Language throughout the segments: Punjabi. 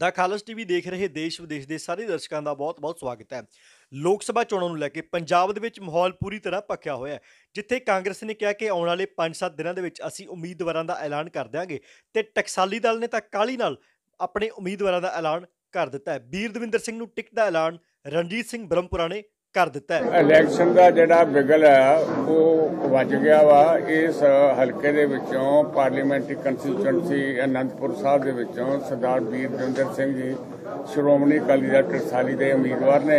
ਦਾ ਖਾਲਸ ਟੀਵੀ ਦੇਖ ਰਹੇ ਦੇਸ਼ ਵਿਦੇਸ਼ ਦੇ ਸਾਰੇ ਦਰਸ਼ਕਾਂ ਦਾ ਬਹੁਤ-ਬਹੁਤ ਸਵਾਗਤ ਹੈ। ਲੋਕ ਸਭਾ ਚੋਣਾਂ ਨੂੰ ਲੈ ਕੇ ਪੰਜਾਬ ਦੇ ਵਿੱਚ ਮਾਹੌਲ ਪੂਰੀ ਤਰ੍ਹਾਂ ਪੱਕਿਆ ਹੋਇਆ ਹੈ, ਜਿੱਥੇ ਕਾਂਗਰਸ ਨੇ ਕਿਹਾ ਕਿ ਆਉਣ ਵਾਲੇ 5-7 ਦਿਨਾਂ ਦੇ ਵਿੱਚ ਅਸੀਂ ਉਮੀਦਵਾਰਾਂ ਦਾ ਐਲਾਨ ਕਰ ਦਿਆਂਗੇ ਤੇ ਟਕਸਾਲੀ ਦਲ ਨੇ ਤਾਂ ਕਾਲੀ ਨਾਲ ਆਪਣੇ ਉਮੀਦਵਾਰਾਂ ਦਾ ਐਲਾਨ ਕਰ ਦਿੱਤਾ ਹੈ। ਵੀਰ ਦਵਿੰਦਰ ਸਿੰਘ ਨੂੰ ਟਿਕਟ ਦਾ ਐਲਾਨ, ਰਣਜੀਤ ਸਿੰਘ ਬ੍ਰਹਮਪੁਰਾ ਨੇ ਕਰ ਦਿੱਤਾ ਹੈ। ਇਲੈਕਸ਼ਨ ਦਾ ਜਿਹੜਾ ਬਿਗਲ ਹੈ ਉਹ ਵੱਜ ਗਿਆ ਵਾ। ਇਸ ਹਲਕੇ ਦੇ ਵਿੱਚੋਂ ਪਾਰਲੀਮੈਂਟਰੀ ਕੰਸਟੀਚੁਐਂਸੀ ਅਨੰਦਪੁਰ ਸਾਹਿਬ ਦੇ ਵਿੱਚੋਂ ਸਰਦਾਰ ਵੀਰ ਦਵਿੰਦਰ ਸਿੰਘ ਜੀ ਸ਼੍ਰੋਮਣੀ ਅਕਾਲੀ ਦਲ ਟਕਸਾਲੀ ਦੇ ਉਮੀਦਵਾਰ ਨੇ।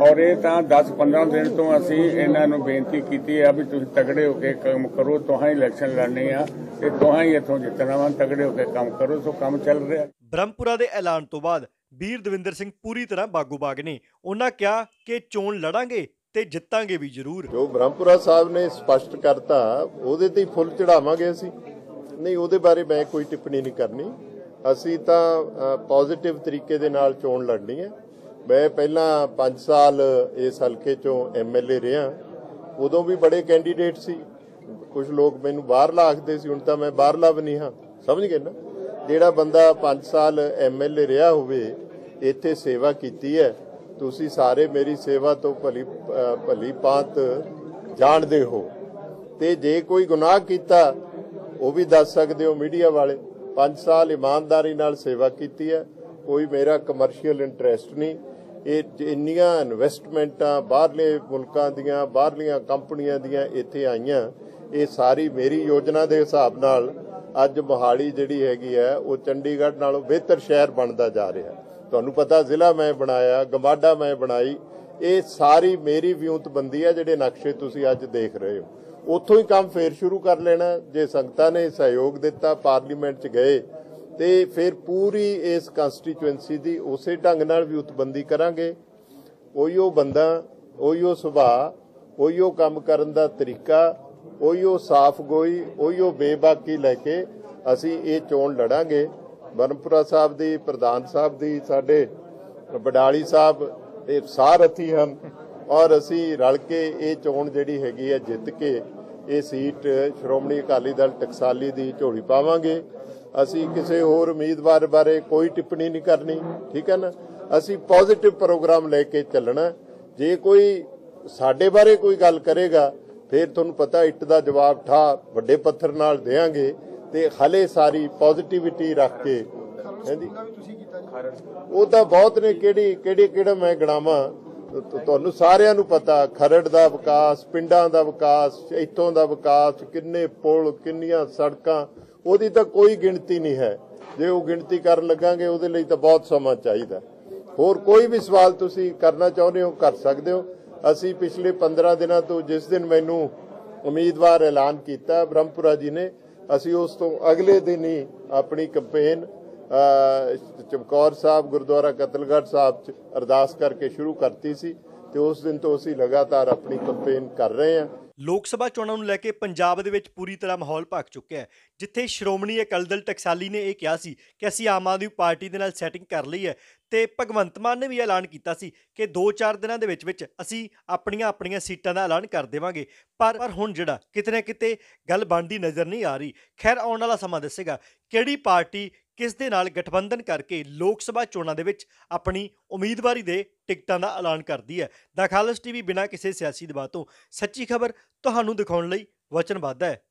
ਔਰ ਇਹ ਤਾਂ 10-15 ਦਿਨ ਤੋਂ ਅਸੀਂ ਇਹਨਾਂ ਨੂੰ ਬੇਨਤੀ ਕੀਤੀ ਹੈ ਵੀ ਤੁਸੀਂ ਤਗੜੇ ਹੋ ਕੇ ਕੰਮ ਕਰੋ ਤੁਹਾਂ ਇਲੈਕਸ਼ਨ ਲੜਨੀ ਆ। ਤੇ ਤੁਹਾਂ ਹੀ ਇੱਥੋਂ ਜਿੱਤਣਾ ਵਾ ਤਗੜੇ ਹੋ ਕੇ ਕੰਮ ਕਰੋ ਸੋ ਕੰਮ ਚੱਲ ਰਿਹਾ। ਬ੍ਰਹਮਪੁਰਾ ਦੇ ਐਲਾਨ ਤੋਂ ਬਾਅਦ ਵੀਰ ਦਵਿੰਦਰ ਸਿੰਘ ਪੂਰੀ ਤਰ੍ਹਾਂ ਬਾਗੋ-ਬਾਗ ਨੇ। ਉਹਨਾਂ ਕਿਹਾ ਕਿ ਚੋਣ ਲੜਾਂਗੇ ਤੇ ਜਿੱਤਾਂਗੇ ਵੀ ਜ਼ਰੂਰ। ਜੋ ਬ੍ਰਹਮਪੁਰਾ ਸਾਹਿਬ ਨੇ ਸਪਸ਼ਟ ਕਰਤਾ, ਉਹਦੇ ਤੇ ਫੁੱਲ ਚੜਾਵਾਂਗੇ ਅਸੀਂ। ਨਹੀਂ, ਉਹਦੇ ਬਾਰੇ ਮੈਂ ਕੋਈ ਟਿੱਪਣੀ ਨਹੀਂ ਕਰਨੀ। ਅਸੀਂ ਤਾਂ ਪੋਜ਼ਿਟਿਵ ਤਰੀਕੇ ਦੇ ਨਾਲ ਚੋਣ ਲੜਨੀ ਹੈ। ਮੈਂ ਪਹਿਲਾਂ 5 ਸਾਲ ਇਸ ਹਲਕੇ ਚੋਂ ਐਮਐਲਏ ਰਿਹਾ। ਉਦੋਂ ਵੀ ਬੜੇ ਕੈਂਡੀਡੇਟ ਸੀ। ਕੁਝ ਲੋਕ ਮੈਨੂੰ ਬਾਹਰਲਾ ਆਖਦੇ ਸੀ, ਹੁਣ ਤਾਂ ਮੈਂ ਬਾਹਰਲਾ ਵੀ ਨਹੀਂ ਹਾਂ। ਸਮਝ ਗਏ ਨਾ? ਜਿਹੜਾ ਬੰਦਾ 5 ਸਾਲ ਐਮਐਲਏ ਰਿਹਾ ਹੋਵੇ ਇੱਥੇ ਸੇਵਾ ਕੀਤੀ ਹੈ ਤੁਸੀਂ ਸਾਰੇ ਮੇਰੀ ਸੇਵਾ ਤੋਂ ਭਲੀ ਅ, ਭਲੀ ਪਾਤ ਜਾਣਦੇ ਹੋ। ਤੇ ਜੇ ਕੋਈ ਗੁਨਾਹ ਕੀਤਾ ਉਹ ਵੀ ਦੱਸ ਸਕਦੇ ਹੋ ਮੀਡੀਆ ਵਾਲੇ 5 ਸਾਲ ਇਮਾਨਦਾਰੀ ਨਾਲ ਸੇਵਾ ਕੀਤੀ ਹੈ ਕੋਈ ਮੇਰਾ ਕਮਰਸ਼ੀਅਲ ਇੰਟਰਸਟ ਨਹੀਂ। ਇਹ ਇੰਨੀਆਂ ਇਨਵੈਸਟਮੈਂਟਾਂ ਬਾਹਰਲੇ ਮੁਲਕਾਂ ਦੀਆਂ ਬਾਹਰਲੀਆਂ ਕੰਪਨੀਆਂ ਦੀਆਂ ਇੱਥੇ ਆਈਆਂ ਇਹ ਸਾਰੀ ਮੇਰੀ ਯੋਜਨਾ ਦੇ ਹਿਸਾਬ ਨਾਲ ਅੱਜ ਮੋਹਾਲੀ ਜਿਹੜੀ ਹੈਗੀ ਹੈ, ਉਹ ਚੰਡੀਗੜ੍ਹ ਨਾਲੋਂ ਬਿਹਤਰ ਸ਼ਹਿਰ ਬਣਦਾ ਜਾ ਰਿਹਾ। ਤੁਹਾਨੂੰ ਪਤਾ ਜ਼ਿਲ੍ਹਾ ਮੈਂ ਬਣਾਇਆ ਗਮਾਡਾ ਮੈਂ ਬਣਾਈ, ਇਹ ਸਾਰੀ ਮੇਰੀ ਵਿਉਂਤਬੰਦੀ ਹੈ ਜਿਹੜੇ ਨਕਸ਼ੇ ਤੁਸੀਂ ਅੱਜ ਦੇਖ ਰਹੇ ਹੋ। ਉੱਥੋਂ ਹੀ ਕੰਮ ਫੇਰ ਸ਼ੁਰੂ ਕਰ ਲੈਣਾ, ਜੇ ਸੰਗਤਾਂ ਨੇ ਸਹਿਯੋਗ ਦਿੱਤਾ, ਪਾਰਲੀਮੈਂਟ 'ਚ ਗਏ, ਤੇ ਫਿਰ ਪੂਰੀ ਇਸ ਕਨਸਟੀਚੁਐਂਸੀ ਦੀ ਉਸੇ ਢੰਗ ਨਾਲ ਵਿਉਂਤਬੰਦੀ ਕਰਾਂਗੇ। ਉਹੀਓ ਬੰਦਾ ਉਹੀਓ ਸੁਭਾਅ ਉਹੀਓ ਕੰਮ ਕਰਨ ਦਾ ਤਰੀਕਾ ਉਹੀਓ ਸਾਫ਼ ਗੋਈ, ਉਹੀਓ ਬੇਬਾਕੀ ਲੈ ਕੇ ਅਸੀਂ ਇਹ ਚੋਣ ਲੜਾਂਗੇ। ਬਰਮਪੁਰਾ ਸਾਹਿਬ ਦੀ, ਪ੍ਰਧਾਨ ਸਾਹਿਬ ਦੀ, ਸਾਡੇ ਬਡਾਲੀ ਸਾਹਿਬ, ਇਹ ਸਾਰਥੀ ਹਨ ਔਰ ਅਸੀਂ ਰਲ ਕੇ ਇਹ ਚੋਣ ਜਿਹੜੀ ਹੈਗੀ ਹੈ ਜਿੱਤ ਕੇ ਇਹ ਸੀਟ ਸ਼੍ਰੋਮਣੀ ਅਕਾਲੀ ਦਲ ਟਕਸਾਲੀ ਦੀ ਝੋਲੀ ਪਾਵਾਂਗੇ। ਅਸੀਂ ਕਿਸੇ ਹੋਰ ਉਮੀਦਵਾਰ ਬਾਰੇ ਕੋਈ ਟਿੱਪਣੀ ਨਹੀਂ ਕਰਨੀ, ਠੀਕ ਹੈ ਨਾ? ਅਸੀਂ ਪੋਜ਼ਿਟਿਵ ਪ੍ਰੋਗਰਾਮ ਲੈ ਕੇ ਚੱਲਣਾ। ਜੇ ਕੋਈ ਸਾਡੇ ਬਾਰੇ ਕੋਈ ਗੱਲ ਕਰੇਗਾ ਫਿਰ ਤੁਹਾਨੂੰ ਪਤਾ ਇੱਟ ਦਾ ਜਵਾਬ ਠਾ ਵੱਡੇ ਪੱਥਰ ਨਾਲ ਦੇਾਂਗੇ ਤੇ ਹਲੇ ਸਾਰੀ ਪੋਜ਼ਿਟਿਵਿਟੀ ਰੱਖ ਕੇ। ਹਾਂਜੀ। ਉਹ ਤਾਂ ਬਹੁਤ ਨੇ, ਕਿਹੜੀ, ਕਿਹੜੇ, ਕਿਹੜਾ ਮੈਂ ਗਣਾਵਾਂ? ਤੁਹਾਨੂੰ ਸਾਰਿਆਂ ਨੂੰ ਪਤਾ, ਖਰੜ ਦਾ ਵਿਕਾਸ, ਪਿੰਡਾਂ ਦਾ ਵਿਕਾਸ, ਇੱਥੋਂ ਦਾ ਵਿਕਾਸ, ਕਿੰਨੇ ਪੁਲ, ਕਿੰਨੀਆਂ ਸੜਕਾਂ, ਉਹਦੀ ਤਾਂ ਕੋਈ ਗਿਣਤੀ ਨਹੀਂ ਹੈ। ਜੇ ਉਹ ਗਿਣਤੀ ਕਰਨ ਲੱਗਾਂਗੇ, ਉਹਦੇ ਲਈ ਤਾਂ ਬਹੁਤ ਸਮਾਂ ਚਾਹੀਦਾ। ਹੋਰ ਕੋਈ ਵੀ ਸਵਾਲ ਤੁਸੀਂ ਕਰਨਾ ਚਾਹੁੰਦੇ ਹੋ, ਕਰ ਸਕਦੇ ਹੋ। ਅਸੀਂ ਪਿਛਲੇ 15 ਦਿਨਾਂ ਤੋਂ ਜਿਸ ਦਿਨ ਮੈਨੂੰ ਉਮੀਦਵਾਰ ਐਲਾਨ ਕੀਤਾ, ਬ੍ਰਹਮਪੁਰਾ ਜੀ ਨੇ, ਅਸੀਂ ਉਸ ਤੋਂ ਅਗਲੇ ਦਿਨ ਹੀ ਆਪਣੀ ਕੈਂਪੇਨ ਚਮਕੌਰ ਸਾਹਿਬ, ਗੁਰਦੁਆਰਾ ਕਤਲਗੜ੍ਹ ਸਾਹਿਬ ਚ ਅਰਦਾਸ ਕਰਕੇ ਸ਼ੁਰੂ ਕਰਤੀ ਸੀ ਤੇ ਉਸ ਦਿਨ ਤੋਂ ਅਸੀਂ ਲਗਾਤਾਰ ਆਪਣੀ ਕੈਂਪੇਨ ਕਰ ਰਹੇ ਹਾਂ। ਲੋਕ ਸਭਾ ਚੋਣਾਂ ਨੂੰ ਲੈ ਕੇ ਪੰਜਾਬ ਦੇ ਵਿੱਚ ਪੂਰੀ ਤਰ੍ਹਾਂ ਮਾਹੌਲ ਭਖ ਚੁੱਕਿਆ ਹੈ, ਜਿੱਥੇ ਸ਼੍ਰੋਮਣੀ ਅਕਾਲੀ ਦਲ ਟਕਸਾਲੀ ਨੇ ਇਹ ਕਿਹਾ ਸੀ ਕਿ ਅਸੀਂ ਆਮ ਆਦਮੀ ਪਾਰਟੀ ਦੇ ਨਾਲ ਸੈਟਿੰਗ ਕਰ ਲਈ ਹੈ ਤੇ ਭਗਵੰਤ ਮਾਨ ਨੇ ਵੀ ਐਲਾਨ ਕੀਤਾ ਸੀ ਕਿ 2-4 ਦਿਨਾਂ ਦੇ ਵਿੱਚ ਵਿੱਚ ਅਸੀਂ ਆਪਣੀਆਂ ਆਪਣੀਆਂ ਸੀਟਾਂ ਦਾ ਐਲਾਨ ਕਰ ਦੇਵਾਂਗੇ। ਪਰ ਪਰ ਹੁਣ ਜਿਹੜਾ ਕਿਤੇ ਨਾ ਕਿਤੇ ਗੱਲ ਬਣਦੀ ਨਜ਼ਰ ਨਹੀਂ ਆ ਰਹੀ। ਖੈਰ, ਆਉਣ ਵਾਲਾ ਸਮਾਂ ਦੱਸੇਗਾ ਕਿਹੜੀ ਪਾਰਟੀ ਕਿਸ ਦੇ ਨਾਲ ਗਠਬੰਧਨ ਕਰਕੇ ਲੋਕ ਸਭਾ ਚੋਣਾਂ ਦੇ ਵਿੱਚ ਆਪਣੀ ਉਮੀਦਵਾਰੀ ਦੇ ਟਿਕਟਾਂ ਦਾ ਐਲਾਨ ਕਰਦੀ ਹੈ? ਦਾ ਖਾਲਸ ਟੀਵੀ ਬਿਨਾਂ ਕਿਸੇ ਸਿਆਸੀ ਦਬਾਅ ਤੋਂ। ਸੱਚੀ ਖਬਰ ਤੁਹਾਨੂੰ ਦਿਖਾਉਣ ਲਈ ਵਚਨਬੱਧ ਹੈ।